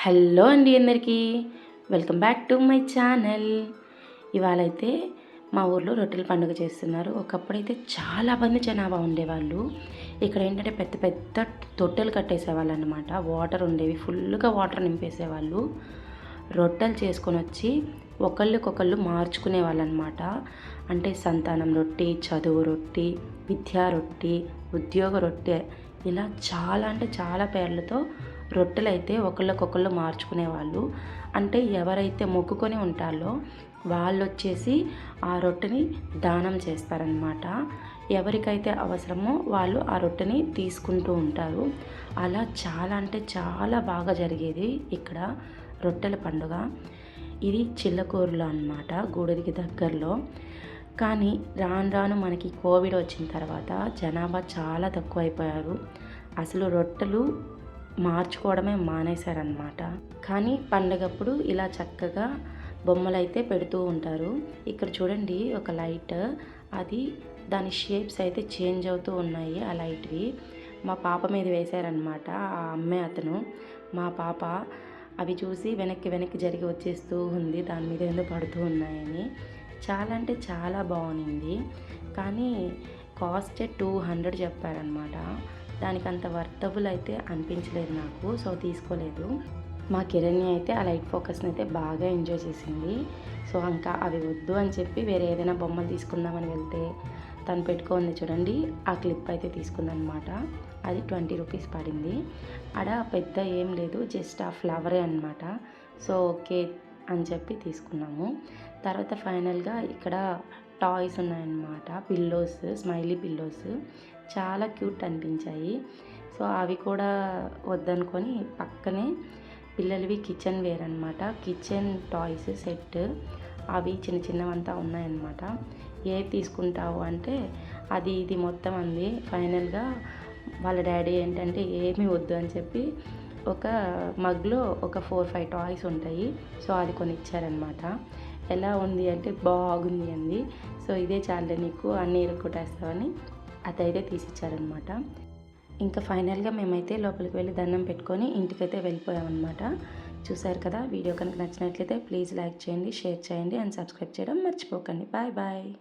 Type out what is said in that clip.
Hello అండి అందరికీ. Welcome back to my channel. ఇవాళ అయితే మా ఊర్లో రొట్టెల పండుగ చేస్తున్నారు. ఒకప్పుడైతే చాలా మంది జనాభా ఉండేవాళ్ళు. ఇక్కడ ఏంటంటే పెద్ద పెద్ద తొట్టెలు కట్టేసేవాళ్ళు అనమాట వాటర్ ఉండేవి. ఫుల్గా వాటర్ నింపేసేవాళ్ళు. రొట్టెలు చేసుకొని వచ్చి ఒకళ్ళకొకళ్ళు మార్చుకునే వాళ్ళు అనమాట అంటే సంతానం రొట్టి చదువు రొట్టి విద్యా రొట్టి ఉద్యోగ రొట్టె ఇలా చాలా అంటే చాలా పేర్లతో రొట్టెలు అయితే ఒకళ్ళకొకళ్ళు మార్చుకునేవాళ్ళు. అంటే ఎవరైతే మొక్కుకొని ఉంటారో వాళ్ళు వచ్చేసి ఆ రొట్టెని దానం చేస్తారనమాట ఎవరికైతే అవసరమో వాళ్ళు ఆ రొట్టెని తీసుకుంటూ ఉంటారు. అలా చాలా అంటే చాలా బాగా జరిగేది ఇక్కడ రొట్టెల పండుగ. ఇది చిల్లకూరులో అనమాట గూడూరికి దగ్గరలో. కానీ రాను రాను మనకి కోవిడ్ వచ్చిన తర్వాత జనాభా చాలా తక్కువైపోయారు. అసలు రొట్టెలు మార్చుకోవడమే మానేశారనమాట కానీ పండగప్పుడు ఇలా చక్కగా బొమ్మలు అయితే పెడుతూ ఉంటారు. ఇక్కడ చూడండి ఒక లైట్. అది దాని షేప్స్ అయితే చేంజ్ అవుతూ ఉన్నాయి ఆ లైట్వి. మా పాప మీద వేశారనమాట ఆ అమ్మే అతను. మా పాప అవి చూసి వెనక్కి వెనక్కి జరిగి వచ్చేస్తూ ఉంది దాని మీద ఏదో పడుతూ ఉన్నాయని. చాలా అంటే చాలా బాగుంది. కానీ కాస్ట్ టూ హండ్రెడ్ చెప్పారనమాట దానికి అంత వర్తబుల్ అయితే అనిపించలేదు నాకు సో తీసుకోలేదు. మా కిరణ్య అయితే ఆ లైట్ ఫోకస్ని అయితే బాగా ఎంజాయ్ చేసింది. సో ఇంకా అవి వద్దు అని చెప్పి వేరే ఏదైనా బొమ్మలు తీసుకుందామని వెళ్తే తను పెట్టుకుంది చూడండి ఆ క్లిప్ అయితే తీసుకుందనమాట. అది ట్వంటీ రూపీస్ పడింది. ఆడ పెద్ద ఏం లేదు జస్ట్ ఆ ఫ్లవరే అనమాట సో ఓకే అని చెప్పి తీసుకున్నాము. తర్వాత ఫైనల్గా ఇక్కడ టాయ్స్ ఉన్నాయన్నమాట. Pillows smiley pillows. చాలా క్యూట్ అనిపించాయి. సో అవి కూడా వద్దనుకొని పక్కనే పిల్లలవి కిచెన్ వేర్ అనమాట కిచెన్ టాయ్స్ సెట్. అవి చిన్న చిన్నవంతా ఉన్నాయన్నమాట. ఏ తీసుకుంటావు అంటే అది ఇది మొత్తం అంది. ఫైనల్గా వాళ్ళ డాడీ ఏంటంటే ఏమీ వద్దు అని చెప్పి ఒక మగ్లో ఒక ఫోర్ ఫైవ్ టాయ్స్ ఉంటాయి. సో అది కొనిచ్చారనమాట ఎలా ఉంది అంటే బాగుంది అంది. సో ఇదే చాలే నీకు అన్నీ కొట్టేస్తావని అదైతే తీసిచ్చారనమాట ఇంకా ఫైనల్గా మేమైతే లోపలికి వెళ్ళి దండం పెట్టుకొని ఇంటికైతే వెళ్ళిపోయామన్నమాట. చూసారు కదా వీడియో కనుక నచ్చినట్లయితే ప్లీజ్ లైక్ చేయండి షేర్ చేయండి అండ్ సబ్స్క్రైబ్ చేయడం మర్చిపోకండి. Bye bye.